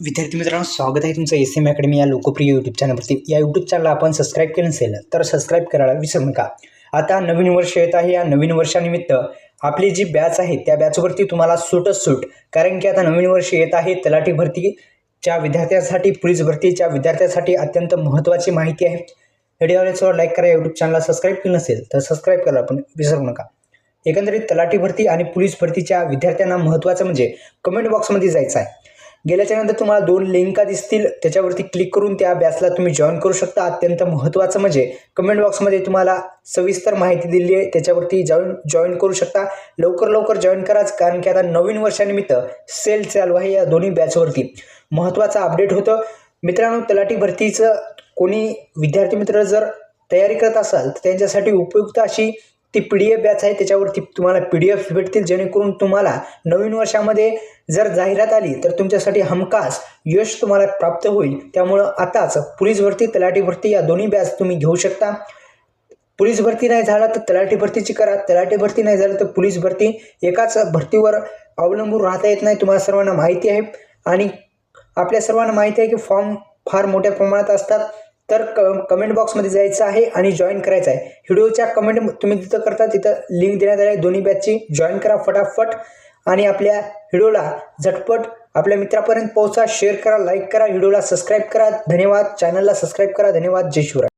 विद्यार्थी मित्रांनो स्वागत आहे तुमचं एस एम अकॅडमी या लोकप्रिय यूट्यूब चॅनलवरती या यूट्यूब चॅनलला आपण सबस्क्राईब केलं नसेल तर सबस्क्राईब करायला विसरू नका. आता नवीन वर्ष येत आहे. या नवीन वर्षानिमित्त आपली जी बॅच आहे त्या बॅचवरती तुम्हाला सूटच सूट. कारण की आता नवीन वर्ष येत आहे तलाठी भरतीच्या विद्यार्थ्यांसाठी पोलीस भरतीच्या विद्यार्थ्यांसाठी अत्यंत महत्त्वाची माहिती आहे. व्हिडिओला लाईक करा. यूट्यूब चॅनलला सबस्क्राईब केलं नसेल तर सबस्क्राईब करायला पण विसरू नका. एकंदरीत तलाठी भरती आणि पोलीस भरतीच्या विद्यार्थ्यांना महत्त्वाचं म्हणजे कमेंट बॉक्समध्ये जायचं आहे. गेल्याच्यानंतर तुम्हाला दोन लिंका दिसतील. त्याच्यावरती क्लिक करून त्या बॅचला तुम्ही जॉईन करू शकता. अत्यंत महत्त्वाचं म्हणजे कमेंट बॉक्समध्ये तुम्हाला सविस्तर माहिती दिली आहे. त्याच्यावरती जॉईन जॉईन करू शकता. लवकर लवकर जॉईन कराच कारण की आता नवीन वर्षानिमित्त सेल चालू आहे या दोन्ही बॅचवरती महत्त्वाचं अपडेट होतं. मित्रांनो तलाठी भरतीचं कोणी विद्यार्थी मित्र जर तयारी करत असाल तर त्यांच्यासाठी उपयुक्त अशी ती पी डी एफ बॅच आहे त्याच्यावरती तुम्हाला पी डी एफ भेटतील जेणेकरून तुम्हाला नवीन वर्षामध्ये जर जाहिरात आली तर तुमच्यासाठी हमखास यश तुम्हाला प्राप्त होईल. त्यामुळं आताच पोलीस भरती तलाठी भरती या दोन्ही बॅच तुम्ही घेऊ शकता. पोलीस भरती नाही झाला तर तलाठी भरतीची करा. तलाठी भरती नाही झालं तर पोलीस भरती एकाच भरतीवर अवलंबून राहता येत नाही तुम्हाला सर्वांना माहिती आहे. आणि आपल्या सर्वांना माहिती आहे की फॉर्म फार मोठ्या प्रमाणात असतात. तर क कमेंट बॉक्समध्ये जायचं आहे आणि जॉईन करायचं आहे. व्हिडिओच्या कमेंट तुम्ही जिथं करता तिथं लिंक देण्यात आली आहे. दोन्ही बॅचची जॉईन करा फटाफट. आणि आपल्या व्हिडिओला झटपट आपल्या मित्रापर्यंत पोहोचा. शेअर करा लाईक करा. व्हिडिओला सबस्क्राईब करा. धन्यवाद. चॅनलला सबस्क्राईब करा. धन्यवाद. जय शिवराय.